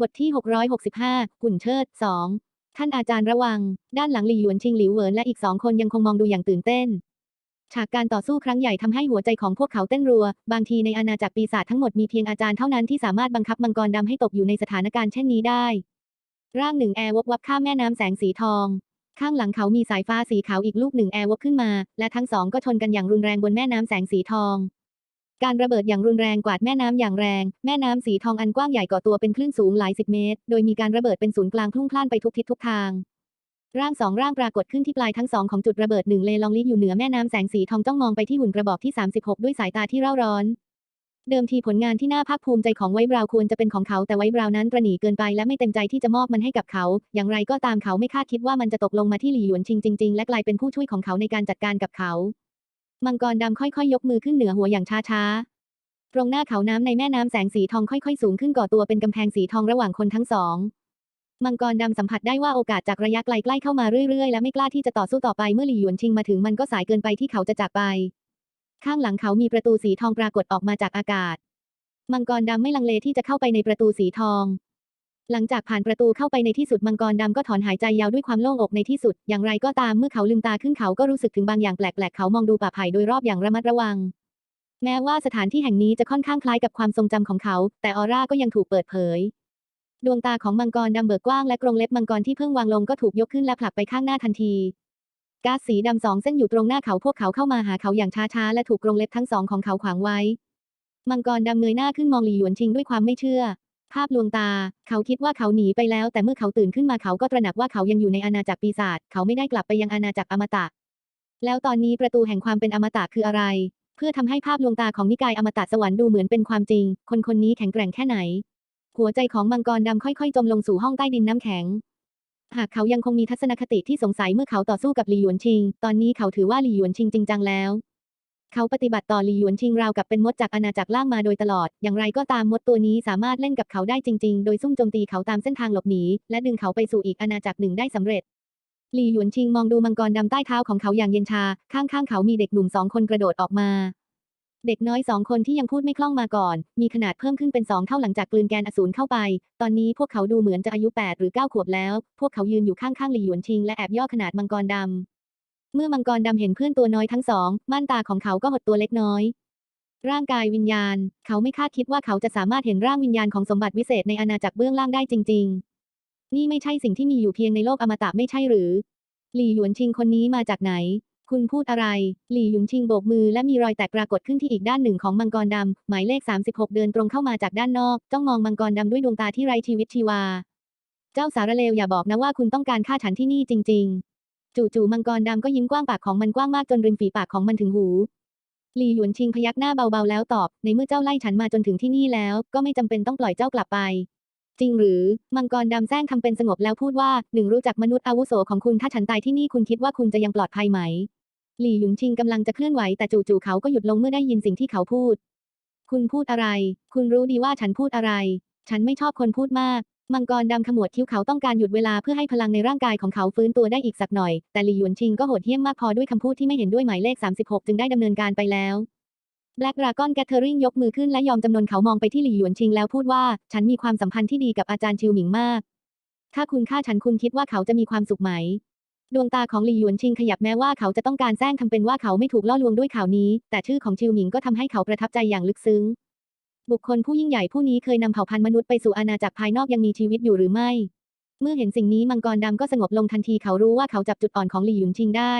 บทที่ 665กุ่นเชิด 2 ท่านอาจารย์ระวัง ด้านหลังหลี่หยวนชิงหลิวเหวินและอีกสองคนยังคงมองดูอย่างตื่นเต้น ฉากการต่อสู้ครั้งใหญ่ทำให้หัวใจของพวกเขาเต้นรัว บางทีในอาณาจักรปีศาจทั้งหมดมีเพียงอาจารย์เท่านั้นที่สามารถบังคับมังกรดำให้ตกอยู่ในสถานการณ์เช่นนี้ได้ ร่างหนึ่งแอร์วบวับข้ามแม่น้ำแสงสีทอง ข้างหลังเขามีสายฟ้าสีขาวอีกลูกหนึ่งแอร์วบขึ้นมา และทั้งสองก็ชนกันอย่างรุนแรงบนแม่น้ำแสงสีทอง การระเบิดอย่างรุนแรงกวาดแม่น้ำอย่างแรง แม่น้ำสีทองอันกว้างใหญ่ก่อตัวเป็นคลื่นสูงหลายสิบเมตร โดยมีการระเบิดเป็นศูนย์กลางพลุ่งพล่านไปทุกทิศทุกทาง ร่างสองร่างปรากฏขึ้นที่ปลายทั้งสองของจุดระเบิดหนึ่งเลลองลิอยู่เหนือแม่น้ำแสงสีทองจ้องมองไปที่หุ่นกระบอกที่ 36 ด้วยสายตาที่เร่าร้อน เดิมทีผลงานที่น่าภาคภูมิใจของไวบราวควรจะเป็นของเขาแต่ไวบราวนั้นประหนีเกินไปและไม่เต็มใจที่จะมอบมันให้กับเขา อย่างไรก็ตามเขาไม่คาดคิดว่ามันจะตกลงมาที่หลี่หยวนชิงจริง ๆ และกลายเป็นผู้ช่วยของเขาในการจัดการกับเขา มังกรดำค่อยๆ ยกมือขึ้นเหนือหัวอย่างช้าๆ ตรงหน้าเขาน้ำในแม่น้ำแสงสีทองค่อยๆ สูงขึ้นก่อตัวเป็นกำแพงสีทองระหว่างคนทั้งสอง มังกรดำสัมผัสได้ว่าโอกาสจากระยะไกลใกล้เข้ามาเรื่อยๆ และไม่กล้าที่จะต่อสู้ต่อไปเมื่อหลี่หยวนชิงมาถึงมันก็สายเกินไปที่เขาจะจากไป ข้างหลังเขามีประตูสีทองปรากฏออกมาจากอากาศ มังกรดำไม่ลังเลที่จะเข้าไปในประตูสีทอง หลังจากผ่านประตูเข้าไปในที่สุดมังกรดำก็ถอนหายใจยาวด้วยความโล่งอกในที่สุด อย่างไรก็ตามเมื่อเขาลืมตาขึ้นเขาก็รู้สึกถึงบางอย่างแปลกๆ เขามองดูป่าไผ่โดยรอบอย่างระมัดระวัง แม้ว่าสถานที่แห่งนี้จะค่อนข้างคล้ายกับความทรงจำของเขา แต่ออร่าก็ยังถูกเปิดเผย ดวงตาของมังกรดำเบิกกว้างและกรงเล็บมังกรที่เพิ่งวางลงก็ถูกยกขึ้นและผลักไปข้างหน้าทันทีก๊าซสีดำสองเส้นอยู่ตรงหน้าเขาพวกเขาเข้ามาหาเขาอย่างช้าๆและถูกกรงเล็บทั้งสองของเขาขวางไว้ มังกรดำเงยหน้าขึ้นมองหลี่หยวนชิงด้วยความไม่เชื่อ ภาพลวงตา เขาคิดว่าเขาหนีไปแล้ว แต่เมื่อเขาตื่นขึ้นมาเขาก็ตระหนักว่าเขายังอยู่ในอาณาจักรปีศาจเขาไม่ได้กลับไปยังอาณาจักรอมตะ แล้วตอนนี้ประตูแห่งความเป็นอมตะคืออะไร เพื่อทำให้ภาพลวงตาของนิกายอมตะสวรรค์ดูเหมือนเป็นความจริง คนคนนี้แข็งแกร่งแค่ไหน หัวใจของมังกรดำค่อยๆ จมลงสู่ห้องใต้ดินน้ำแข็ง หากเขายังคงมีทัศนคติที่สงสัยเมื่อเขาต่อสู้กับหลี่หยวนชิง ตอนนี้เขาถือว่าหลี่หยวนชิงจริงจังแล้ว เขาปฏิบัติต่อหลี่หยวนชิงราวกับเป็นมดจากอาณาจักรล่างมาโดยตลอด อย่างไรก็ตามมดตัวนี้สามารถเล่นกับเขาได้จริง ๆ โดยซุ่มโจมตีเขาตามเส้นทางหลบหนี และดึงเขาไปสู่อีกอาณาจักรหนึ่งได้สำเร็จ หลี่หยวนชิงมองดูมังกรดำใต้เท้าของเขาอย่างเย็นชา ข้างๆเขามีเด็กหนุ่มสองคนกระโดดออกมา เด็กน้อยสองคนที่ยังพูดไม่คล่องมาก่อน มีขนาดเพิ่มขึ้นเป็นสองเท่าหลังจากกลืนแกนอสูรเข้าไป ตอนนี้พวกเขาดูเหมือนจะอายุ8หรือ9ขวบแล้ว พวกเขายืนอยู่ข้างๆหลี่หยวนชิงและแอบย่อขนาดมังกรดำ เมื่อมังกรดำเห็นเพื่อนตัวน้อยทั้งสอง ม่านตาของเขาก็หดตัวเล็กน้อย ร่างกายวิญญาณ เขาไม่คาดคิดว่าเขาจะสามารถเห็นร่างวิญญาณของสมบัติวิเศษในอาณาจักรเบื้องล่างได้จริง ๆ นี่ไม่ใช่สิ่งที่มีอยู่เพียงในโลกอมตะไม่ใช่หรือ หลี่หยวนชิงคนนี้มาจากไหน คุณพูดอะไร หลี่หยุนชิงโบกมือและมีรอยแตกปรากฏขึ้นที่อีกด้านหนึ่งของมังกรดำหมายเลข 36 เดินตรงเข้ามาจากด้านนอก จ้องมองมังกรดำด้วยดวงตาที่ไร้ชีวิตชีวา เจ้าสารเลวอย่าบอกนะว่าคุณต้องการฆ่าฉันที่นี่จริง ๆ จู่ๆมังกรดำก็ยิ้มกว้างปากของมันกว้างมากจนริมฝีปากของมันถึงหูหลี่หยวนชิงพยักหน้าเบาๆแล้วตอบ ในเมื่อเจ้าไล่ฉันมาจนถึงที่นี่แล้ว ก็ไม่จำเป็นต้องปล่อยเจ้ากลับไป จริงหรือ มังกรดำแซงทำเป็นสงบแล้วพูดว่าหนึ่งรู้จักมนุษย์อาวุโสของคุณถ้าฉันตายที่นี่คุณคิดว่าคุณจะยังปลอดภัยไหม หลี่หยุนชิงกำลังจะเคลื่อนไหวแต่จู่ๆเขาก็หยุดลงเมื่อได้ยินสิ่งที่เขาพูด คุณพูดอะไร คุณรู้ดีว่าฉันพูดอะไร ฉันไม่ชอบคนพูดมาก มังกรดำขมวดคิ้วเขาต้องการหยุดเวลาเพื่อให้พลังในร่างกายของเขาฟื้นตัวได้อีกสักหน่อย แต่หลี่หยวนชิงก็โหดเหี้ยมมากพอด้วยคำพูดที่ไม่เห็นด้วยหมายเลข 36 จึงได้ดำเนินการไปแล้วแบล็กดราก้อนแกเทอริงยกมือขึ้นและยอมจำนนเขามองไปที่หลี่หยวนชิงแล้วพูดว่า ฉันมีความสัมพันธ์ที่ดีกับอาจารย์ชิวหมิงมาก ถ้าคุณฆ่าฉันคุณคิดว่าเขาจะมีความสุขไหม ดวงตาของหลี่หยวนชิงขยับแม้ว่าเขาจะต้องการแซงทำเป็นว่าเขาไม่ถูกล่อลวงด้วยข่าวนี้ แต่ชื่อของชิวหมิงก็ทำให้เขาประทับใจอย่างลึกซึ้ง บุคคลผู้ยิ่งใหญ่ผู้นี้เคยนำเผ่าพันธุ์มนุษย์ไปสู่อาณาจักรภายนอกยังมีชีวิตอยู่หรือไม่ เมื่อเห็นสิ่งนี้มังกรดำก็สงบลงทันทีเขารู้ว่าเขาจับจุดอ่อนของหลี่หยวนชิงได้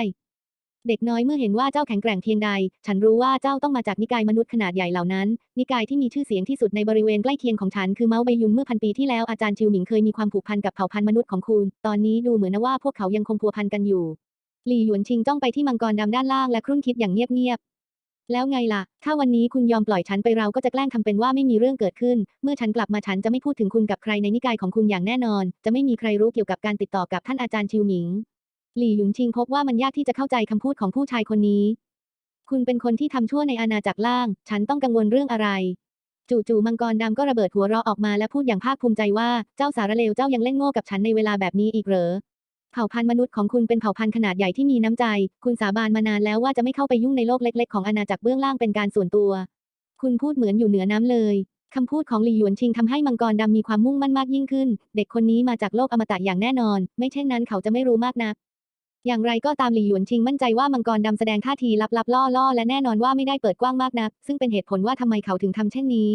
เด็กน้อยเมื่อเห็นว่าเจ้าแข็งแกร่งเพียงใด ฉันรู้ว่าเจ้าต้องมาจากนิกายมนุษย์ขนาดใหญ่เหล่านั้น นิกายที่มีชื่อเสียงที่สุดในบริเวณใกล้เคียงของฉันคือเมาส์ใบยุนเมื่อพันปีที่แล้วอาจารย์ชิวหมิงเคยมีความผูกพันกับเผ่าพันธุ์มนุษย์ของคุณ ตอนนี้ดูเหมือนว่าพวกเขายังคงพัวพันกันอยู่หลี่หยวนชิงจ้องไปที่มังกรดำด้านล่างและครุ่นคิดอย่างเงียบ แล้วไงล่ะ ถ้าวันนี้คุณยอมปล่อยฉันไปเราก็จะแกล้งทำเป็นว่าไม่มีเรื่องเกิดขึ้น เมื่อฉันกลับมาฉันจะไม่พูดถึงคุณกับใครในนิกายของคุณอย่างแน่นอน จะไม่มีใครรู้เกี่ยวกับการติดต่อกับท่านอาจารย์ชิวหมิง หลี่หยุนชิงพบว่ามันยากที่จะเข้าใจคำพูดของผู้ชายคนนี้ คุณเป็นคนที่ทำชั่วในอาณาจักรล่าง ฉันต้องกังวลเรื่องอะไรจู่ๆมังกรดำก็ระเบิดหัวเราะออกมาและพูดอย่างภาคภูมิใจว่าเจ้าสารเลวเจ้ายังเล่นโง่กับฉันในเวลาแบบนี้อีกเหรอ เผ่าพันธุ์มนุษย์ของคุณเป็นเผ่าพันธุ์ขนาดใหญ่ที่มีน้ำใจ คุณสาบานมานานแล้วว่าจะไม่เข้าไปยุ่งในโลกเล็ก ๆ ของอาณาจักรเบื้องล่างเป็นการส่วนตัว คุณพูดเหมือนอยู่เหนือน้ำเลยคำพูดของหลี่หยวนชิงทำให้มังกรดำมีความมุ่งมั่นมากยิ่งขึ้น เด็กคนนี้มาจากโลกอมตะอย่างแน่นอน ไม่เช่นนั้นเขาจะไม่รู้มากนัก อย่างไรก็ตามหลี่หยวนชิงมั่นใจว่ามังกรดำแสดงท่าทีลับๆล่อๆและแน่นอนว่าไม่ได้เปิดกว้างมากนัก ซึ่งเป็นเหตุผลว่าทำไมเขาถึงทำเช่นนี้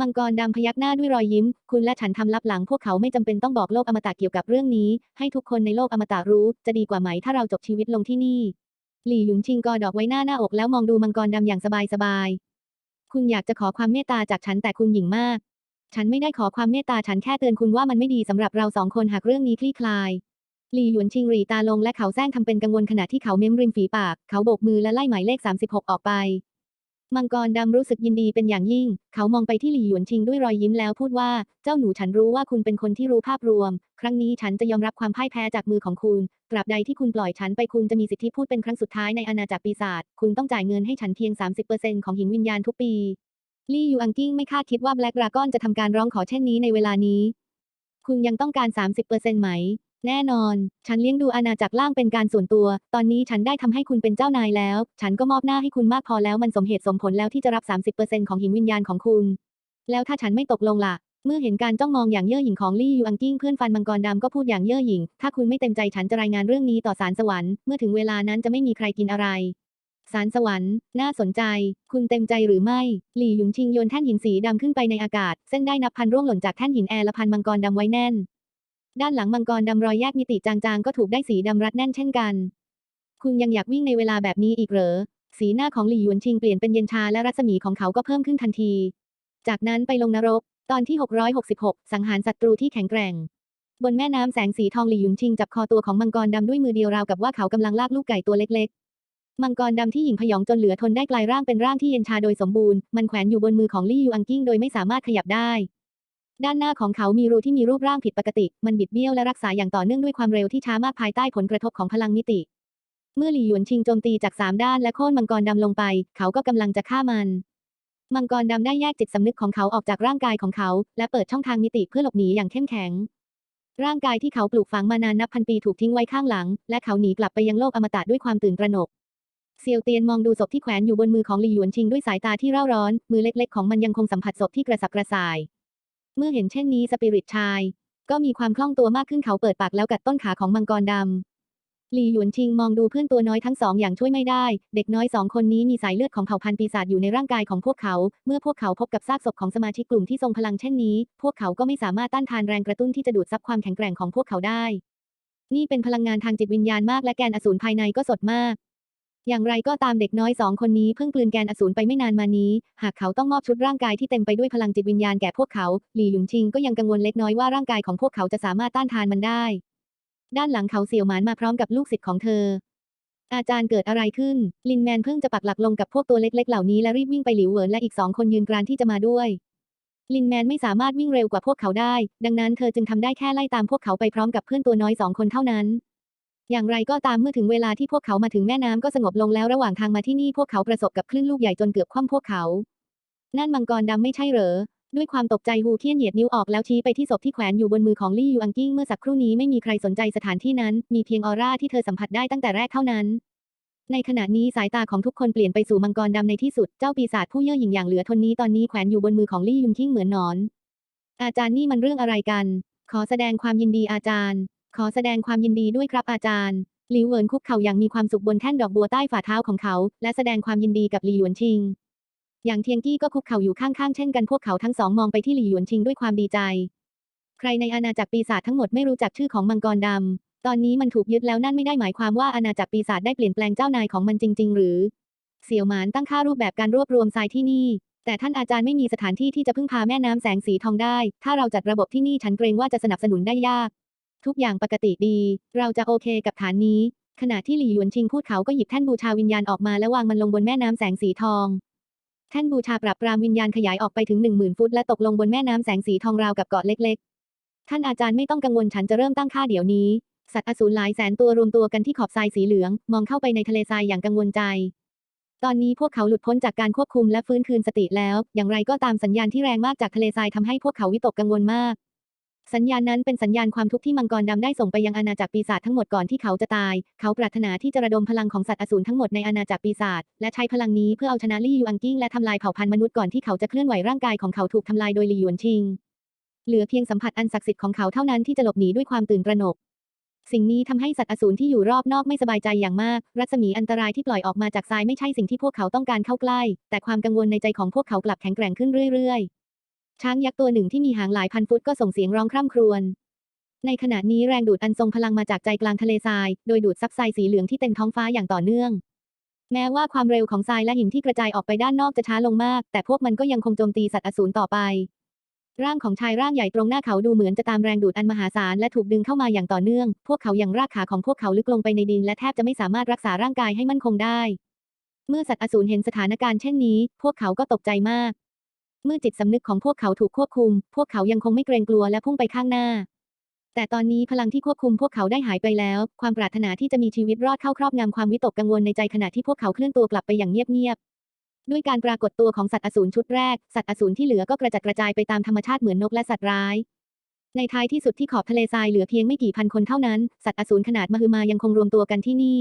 มังกรดำพยักหน้าด้วยรอยยิ้ม คุณและฉันทำลับหลังพวกเขาไม่จำเป็นต้องบอกโลกอมตะเกี่ยวกับเรื่องนี้ ให้ทุกคนในโลกอมตะรู้ จะดีกว่าไหมถ้าเราจบชีวิตลงที่นี่ หลี่หยุนชิงกอดอกไว้หน้าหน้าอกแล้วมองดูมังกรดำอย่างสบายๆคุณอยากจะขอความเมตตาจากฉันแต่คุณหยิ่งมาก ฉันไม่ได้ขอความเมตตาฉันแค่เตือนคุณว่ามันไม่ดีสำหรับเราสองคนหากเรื่องนี้คลี่คลาย หลี่หยวนชิงหรีตาลงและเขาแซงทำเป็นกังวลขณะที่เขาเม้มริมฝีปาก เขาโบกมือและไล่หมายเลข 36 ออกไป มังกรดำรู้สึกยินดีเป็นอย่างยิ่ง เขามองไปที่หลี่หยวนชิงด้วยรอยยิ้มแล้วพูดว่า เจ้าหนูฉันรู้ว่าคุณเป็นคนที่รู้ภาพรวม ครั้งนี้ฉันจะยอมรับความพ่ายแพ้จากมือของคุณ ตราบใดที่คุณปล่อยฉันไปคุณจะมีสิทธิพูดเป็นครั้งสุดท้ายในอาณาจักรปีศาจ คุณต้องจ่ายเงินให้ฉันเพียง 30%ของหินวิญญาณทุกปี ลี่ยูอังกิ้งไม่คาดคิดว่าแบล็กดราก้อนจะทำการร้องขอเช่นนี้ในเวลานี้ คุณยังต้องการ 30%ไหม แน่นอน ฉันเลี้ยงดูอาณาจักรล่างเป็นการส่วนตัว ตอนนี้ฉันได้ทำให้คุณเป็นเจ้านายแล้ว ฉันก็มอบหน้าให้คุณมากพอแล้วมันสมเหตุสมผลแล้วที่จะรับ 30%ของหินวิญญาณของคุณ แล้วถ้าฉันไม่ตกลงล่ะ เมื่อเห็นการจ้องมองอย่างเย่อหยิ่งของลี่ยูอังกิ้งเพื่อนฟันมังกรดำก็พูดอย่างเย่อหยิ่ง ถ้าคุณไม่เต็มใจฉันจะรายงานเรื่องนี้ต่อศาลสวรรค์ เมื่อถึงเวลานั้นจะไม่มีใครกินอะไรศาลสวรรค์ น่าสนใจ คุณเต็มใจหรือไม่ หลี่หยุนชิงโยนแท่นหินสีดำขึ้นไปในอากาศ เส้นได้นับพันร่วงหล่นจากแท่นหินแอร์และพันมังกรดำไว้แน่น ด้านหลังมังกรดำรอยแยกมิติจางๆ ก็ถูกได้สีดำรัดแน่นเช่นกัน คุณยังอยากวิ่งในเวลาแบบนี้อีกเหรอ สีหน้าของหลี่หยวนชิงเปลี่ยนเป็นเย็นชาและรัศมีของเขาก็เพิ่มขึ้นทันที จากนั้นไปลงนรก ตอนที่ 666 สังหารศัตรูที่แข็งแกร่ง บนแม่น้ำแสงสีทองหลี่หยุนชิงจับคอตัวของมังกรดำด้วยมือเดียวราวกับว่าเขากำลังลากลูกไก่ตัวเล็กๆ มังกรดำที่หญิงพยองจนเหลือทนได้กลายร่างเป็นร่างที่เย็นชาโดยสมบูรณ์ มันแขวนอยู่บนมือของลี่ยูอังกิ้งโดยไม่สามารถขยับได้ ด้านหน้าของเขามีรูที่มีรูปร่างผิดปกติ มันบิดเบี้ยวและรักษาอย่างต่อเนื่องด้วยความเร็วที่ช้ามากภายใต้ผลกระทบของพลังมิติ เมื่อหลี่หยวนชิงโจมตีจากสามด้านและโค่นมังกรดำลงไป เขาก็กำลังจะฆ่ามัน มังกรดำได้แยกจิตสำนึกของเขาออกจากร่างกายของเขา และเปิดช่องทางมิติเพื่อหลบหนีอย่างเข้มแข็ง ร่างกายที่เขาปลูกฝังมานานนับพันปีถูกทิ้งไว้ข้างหลัง และเขาหนีกลับไปยังโลกอมตะด้วยความตื่นตระหนกเซียวเตียนมองดูศพที่แขวนอยู่บนมือของหลี่หยวนชิงด้วยสายตาที่เร่าร้อน มือเล็กๆของมันยังคงสัมผัสศพที่กระสับกระส่าย เมื่อเห็นเช่นนี้สปิริตชาย ก็มีความคล่องตัวมากขึ้นเขาเปิดปากแล้วกัดต้นขาของมังกรดำหลี่หยวนชิงมองดูเพื่อนตัวน้อยทั้งสองอย่างช่วยไม่ได้ เด็กน้อยสองคนนี้มีสายเลือดของเผ่าพันธุ์ปีศาจอยู่ในร่างกายของพวกเขา เมื่อพวกเขาพบกับซากศพของสมาชิกกลุ่มที่ทรงพลังเช่นนี้ พวกเขาก็ไม่สามารถต้านทานแรงกระตุ้นที่จะดูดซับความแข็งแกร่งของพวกเขาได้ นี่เป็นพลังงานทางจิตวิญญาณมากและแกนอสูรภายในก็สดมาก อย่างไรก็ตามเด็กน้อยสองคนนี้เพิ่งกลืนแกนอสูรไปไม่นานมานี้ หากเขาต้องมอบชุดร่างกายที่เต็มไปด้วยพลังจิตวิญญาณแก่พวกเขา หลี่หยุนชิงก็ยังกังวลเล็กน้อยว่าร่างกายของพวกเขาจะสามารถต้านทานมันได้ ด้านหลังเขาเสี่ยวหมานมาพร้อมกับลูกศิษย์ของเธอ อาจารย์เกิดอะไรขึ้น ลินแมนเพิ่งจะปักหลักลงกับพวกตัวเล็กๆ เหล่านี้และรีบวิ่งไปหลิวเหวินและอีกสองคนยืนกรานที่จะมาด้วย ลินแมนไม่สามารถวิ่งเร็วกว่าพวกเขาได้ ดังนั้นเธอจึงทำได้แค่ไล่ตามพวกเขาไปพร้อมกับเพื่อนตัวน้อยสองคนเท่านั้น อย่างไรก็ตามเมื่อถึงเวลาที่พวกเขามาถึงแม่น้ำก็สงบลงแล้วระหว่างทางมาที่นี่พวกเขาประสบกับคลื่นลูกใหญ่จนเกือบคว่ำพวกเขา นั่นมังกรดำไม่ใช่เหรอ ด้วยความตกใจฮูเทียนเหยียดนิ้วออกแล้วชี้ไปที่ศพที่แขวนอยู่บนมือของลี่ยูอังกิ้งเมื่อสักครู่นี้ไม่มีใครสนใจสถานที่นั้น มีเพียงออร่าที่เธอสัมผัสได้ตั้งแต่แรกเท่านั้น ในขณะนี้สายตาของทุกคนเปลี่ยนไปสู่มังกรดำในที่สุดเจ้าปีศาจผู้เย่อหยิ่งอย่างเหลือทนนี้ตอนนี้แขวนอยู่บนมือของลี่ยุงกิ้งเหมือนหนอน อาจารย์นี่มันเรื่องอะไรกัน ขอแสดงความยินดีอาจารย์ ขอแสดงความยินดีด้วยครับอาจารย์ หลิวเหวินคุกเข่าอย่างมีความสุขบนแท่นดอกบัวใต้ฝ่าเท้าของเขา และแสดงความยินดีกับหลี่หยวนชิง อย่างเทียงกี้ก็คุกเข่าอยู่ข้างๆ เช่นกันพวกเขาทั้งสองมองไปที่หลี่หยวนชิงด้วยความดีใจ ใครในอาณาจักรปีศาจทั้งหมดไม่รู้จักชื่อของมังกรดำ ตอนนี้มันถูกยึดแล้วนั่นไม่ได้หมายความว่าอาณาจักรปีศาจได้เปลี่ยนแปลงเจ้านายของมันจริง ๆ หรือ เสี่ยวหมานตั้งค่ารูปแบบการรวบรวมทรายที่นี่แต่ท่านอาจารย์ไม่มีสถานที่ที่จะพึ่งพาแม่น้ำแสงสีทองได้ ถ้าเราจัดระบบที่นี่ฉันเกรงว่าจะสนับสนุนได้ยาก ทุกอย่างปกติดี เราจะโอเคกับฐานนี้ ขณะที่หลี่หยวนชิงพูดเขาก็หยิบแท่นบูชาวิญญาณออกมาและวางมันลงบนแม่น้ำแสงสีทอง แท่นบูชาปรับปรามวิญญาณขยายออกไปถึงหนึ่งหมื่นฟุตและตกลงบนแม่น้ำแสงสีทองราวกับเกาะเล็ก ๆ ท่านอาจารย์ไม่ต้องกังวลฉันจะเริ่มตั้งค่าเดี๋ยวนี้ สัตว์อสูรหลายแสนตัวรวมตัวกันที่ขอบทรายสีเหลือง มองเข้าไปในทะเลทรายอย่างกังวลใจ ตอนนี้พวกเขาหลุดพ้นจากการควบคุมและฟื้นคืนสติแล้ว อย่างไรก็ตามสัญญาณที่แรงมากจากทะเลทรายทำให้พวกเขาวิตกกังวลมาก สัญญาณนั้นเป็นสัญญาณความทุกข์ที่มังกรดำได้ส่งไปยังอาณาจักรปีศาจทั้งหมดก่อนที่เขาจะตาย เขาปรารถนาที่จะระดมพลังของสัตว์อสูรทั้งหมดในอาณาจักรปีศาจและใช้พลังนี้เพื่อเอาชนะลี่ยูอังกิ้งและทำลายเผ่าพันธุ์มนุษย์ก่อนที่เขาจะเคลื่อนไหวร่างกายของเขาถูกทำลายโดยลี่หยวนชิง เหลือเพียงสัมผัสอันศักดิ์สิทธิ์ของเขาเท่านั้นที่จะหลบหนีด้วยความตื่นตระหนก สิ่งนี้ทำให้สัตว์อสูรที่อยู่รอบนอกไม่สบายใจอย่างมาก รัศมีอันตรายที่ปล่อยออกมาจากทรายไม่ใช่สิ่งที่พวกเขาต้องการเข้าใกล้ แต่ความกังวลในใจของพวกเขากลับแข็งแกร่งขึ้นเรื่อยๆ ช้างยักษ์ตัวหนึ่งที่มีหางหลายพันฟุตก็ส่งเสียงร้องคร่ำครวญ ในขณะนี้แรงดูดอันทรงพลังมาจากใจกลางทะเลทราย โดยดูดซับทรายสีเหลืองที่เต็มท้องฟ้าอย่างต่อเนื่อง แม้ว่าความเร็วของทรายและหินที่กระจายออกไปด้านนอกจะช้าลงมาก แต่พวกมันก็ยังคงโจมตีสัตว์อสูรต่อไป ร่างของชายร่างใหญ่ตรงหน้าเขาดูเหมือนจะตามแรงดูดอันมหาศาลและถูกดึงเข้ามาอย่างต่อเนื่อง พวกเขายังรากขาของพวกเขาลึกลงไปในดินและแทบจะไม่สามารถรักษาร่างกายให้มั่นคงได้ เมื่อสัตว์อสูรเห็นสถานการณ์เช่นนี้ พวกเขาก็ตกใจมาก เมื่อจิตสำนึกของพวกเขาถูกควบคุม พวกเขายังคงไม่เกรงกลัวและพุ่งไปข้างหน้า แต่ตอนนี้พลังที่ควบคุมพวกเขาได้หายไปแล้ว ความปรารถนาที่จะมีชีวิตรอดเข้าครอบงำความวิตกกังวลในใจขณะที่พวกเขาเคลื่อนตัวกลับไปอย่างเงียบๆ ด้วยการปรากฏตัวของสัตว์อสูรชุดแรก สัตว์อสูรที่เหลือก็กระจัดกระจายไปตามธรรมชาติเหมือนนกและสัตว์ร้าย ในท้ายที่สุดที่ขอบทะเลทรายเหลือเพียงไม่กี่พันคนเท่านั้น สัตว์อสูรขนาดมหึมายังคงรวมตัวกันที่นี่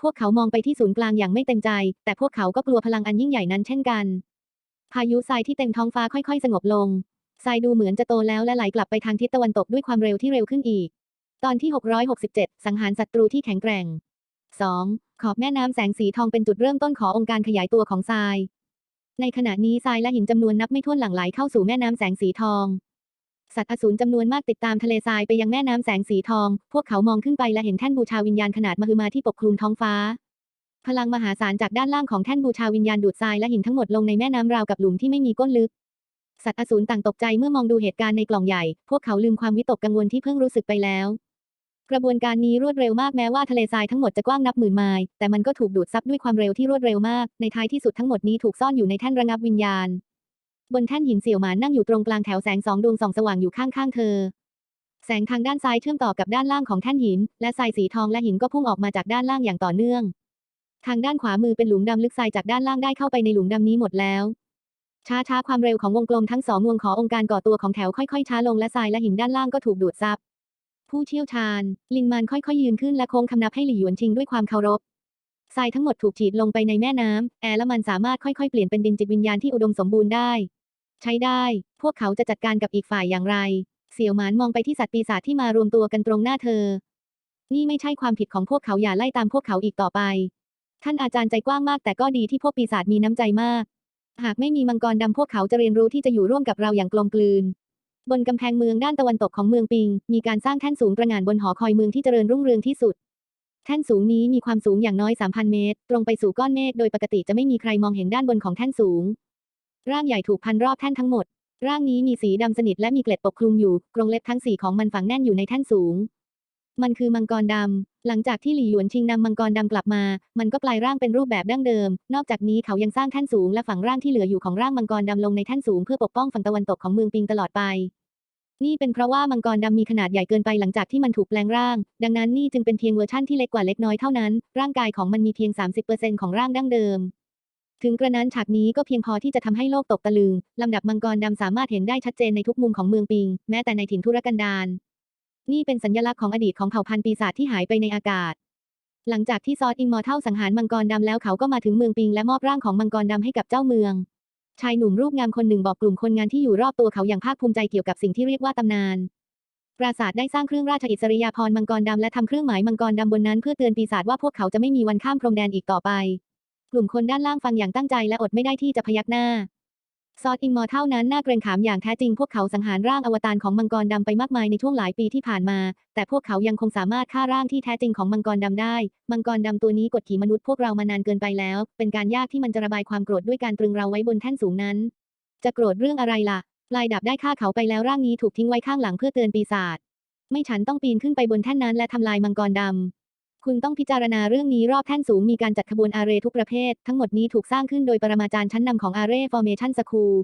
พวกเขามองไปที่ศูนย์กลางอย่างไม่เต็มใจ แต่พวกเขาก็กลัวพลังอันยิ่งใหญ่นั้นเช่นกัน พายุทรายที่เต็มท้องฟ้าค่อยๆ สงบลงทรายดูเหมือนจะโตแล้วและไหลกลับไปทางทิศตะวันตกด้วยความเร็วที่เร็วขึ้นอีก ตอนที่ 667 สังหารศัตรูที่แข็งแกร่ง 2. ขอบแม่น้ำแสงสีทองเป็นจุดเริ่มต้นขององค์การขยายตัวของทราย ในขณะนี้ทรายและหินจำนวนนับไม่ถ้วนหลั่งไหลเข้าสู่แม่น้ำแสงสีทอง สัตว์อสูรจำนวนมากติดตามทะเลทรายไปยังแม่น้ำแสงสีทอง พวกเขามองขึ้นไปและเห็นแท่นบูชาวิญญาณขนาดมหึมาที่ปกคลุมท้องฟ้า พลังมหาศาลจากด้านล่างของแท่นบูชาวิญญาณดูดทรายและหินทั้งหมดลงในแม่น้ำราวกับหลุมที่ไม่มีก้นลึก สัตว์อสูรต่างตกใจเมื่อมองดูเหตุการณ์ในกล่องใหญ่ พวกเขาลืมความวิตกกังวลที่เพิ่งรู้สึกไปแล้ว กระบวนการนี้รวดเร็วมากแม้ว่าทะเลทรายทั้งหมดจะกว้างนับหมื่นไมล์ แต่มันก็ถูกดูดซับด้วยความเร็วที่รวดเร็วมาก ในท้ายที่สุดทั้งหมดนี้ถูกซ่อนอยู่ในแท่นระงับวิญญาณ บนแท่นหินเสี่ยวหมานนั่งอยู่ตรงกลางแถวแสงสองดวงส่องสว่างอยู่ข้างๆเธอแสงทางด้านซ้ายเชื่อมต่อกับด้านล่างของแท่นหิน และทรายสีทองและหินก็พุ่งออกมาจากด้านล่างอย่างต่อเนื่อง ทางด้านขวามือเป็นหลุมดำลึกทรายจากด้านล่างได้เข้าไปในหลุมดำนี้หมดแล้ว ช้าช้าๆความเร็วของวงกลมทั้งสองวงขอองค์การก่อตัวของแถวค่อยๆช้าลงและทรายและหินด้านล่างก็ถูกดูดซับ ผู้เชี่ยวชาญ ลินมานค่อยๆยืนขึ้นและโค้งคำนับให้หลี่หยวนชิงด้วยความเคารพทรายทั้งหมดถูกฉีดลงไปในแม่น้ำแอร์และมันสามารถค่อยๆเปลี่ยนเป็นดินจิตวิญญาณที่อุดมสมบูรณ์ได้ ใช้ได้ พวกเขาจะจัดการกับอีกฝ่ายอย่างไร เสี่ยวหมานมองไปที่สัตว์ปีศาจที่มารวมตัวกันตรงหน้าเธอ นี่ไม่ใช่ความผิดของพวกเขาอย่าไล่ตามพวกเขาอีกต่อไป ท่านอาจารย์ใจกว้างมากแต่ก็ดีที่พวกปีศาจมีน้ำใจมาก หากไม่มีมังกรดำพวกเขาจะเรียนรู้ที่จะอยู่ร่วมกับเราอย่างกลมกลืน บนกำแพงเมืองด้านตะวันตกของเมืองปิง มีการสร้างแท่นสูงประหง่านบนหอคอยเมืองที่เจริญรุ่งเรืองที่สุด แท่นสูงนี้มีความสูงอย่างน้อย 3,000 เมตร ตรงไปสู่ก้อนเมฆโดยปกติจะไม่มีใครมองเห็นด้านบนของแท่นสูง ร่างใหญ่ถูกพันรอบแท่นทั้งหมด ร่างนี้มีสีดำสนิทและมีเกล็ดปกคลุมอยู่กรงเล็บทั้งสี่ของมันฝังแน่นอยู่ในแท่นสูง มันคือมังกรดำ หลังจากที่หลี่หยวนชิงนำมังกรดำกลับมา มันก็กลายร่างเป็นรูปแบบดั้งเดิม นอกจากนี้เขายังสร้างแท่นสูงและฝังร่างที่เหลืออยู่ของร่างมังกรดำลงในแท่นสูงเพื่อปกป้องฝั่งตะวันตกของเมืองปิงตลอดไป นี่เป็นเพราะว่ามังกรดำมีขนาดใหญ่เกินไปหลังจากที่มันถูกแปลงร่าง ดังนั้นนี่จึงเป็นเพียงเวอร์ชั่นที่เล็กกว่าเล็กน้อยเท่านั้น ร่างกายของมันมีเพียง 30%ของร่างดั้งเดิมถึงกระนั้นฉากนี้ก็เพียงพอที่จะทำให้โลกตกตะลึง ลำดับมังกรดำสามารถเห็นได้ชัดเจนในทุกมุมของเมืองปิง แม้แต่ในถิ่นทุรกันดาร นี่เป็นสัญลักษณ์ของอดีตของเผ่าพันธุ์ปีศาจที่หายไปในอากาศ หลังจากที่ซอสอิงมอร์เท่าสังหารมังกรดำแล้วเขาก็มาถึงเมืองปิงและมอบร่างของมังกรดำให้กับเจ้าเมือง ชายหนุ่มรูปงามคนหนึ่งบอกกลุ่มคนงานที่อยู่รอบตัวเขาอย่างภาคภูมิใจเกี่ยวกับสิ่งที่เรียกว่าตำนาน ปราสาทได้สร้างเครื่องราชอิสริยาภรณ์มังกรดำและทำเครื่องหมายมังกรดำบนนั้นเพื่อเตือนปีศาจว่าพวกเขาจะไม่มีวันข้ามพรมแดนอีกต่อไป กลุ่มคนด้านล่างฟังอย่างตั้งใจและอดไม่ได้ที่จะพยักหน้า ซอสอิงมอร์เท่านั้นน่าเกรงขามอย่างแท้จริงพวกเขาสังหารร่างอวตารของมังกรดำไปมากมายในช่วงหลายปีที่ผ่านมา แต่พวกเขายังคงสามารถฆ่าร่างที่แท้จริงของมังกรดำได้ มังกรดำตัวนี้กดขี่มนุษย์พวกเรามานานเกินไปแล้ว เป็นการยากที่มันจะระบายความโกรธด้วยการตรึงเราไว้บนแท่นสูงนั้น จะโกรธเรื่องอะไรล่ะลายดาบได้ฆ่าเขาไปแล้วร่างนี้ถูกทิ้งไว้ข้างหลังเพื่อเตือนปีศาจไม่ฉันต้องปีนขึ้นไปบนแท่นนั้นและทำลายมังกรดำ คุณต้องพิจารณาเรื่องนี้รอบแท่นสูงมีการจัดขบวนอาเรทุกประเภท ทั้งหมดนี้ถูกสร้างขึ้นโดยปรมาจารย์ชั้นนำของอาเรฟอร์เมชันสคูล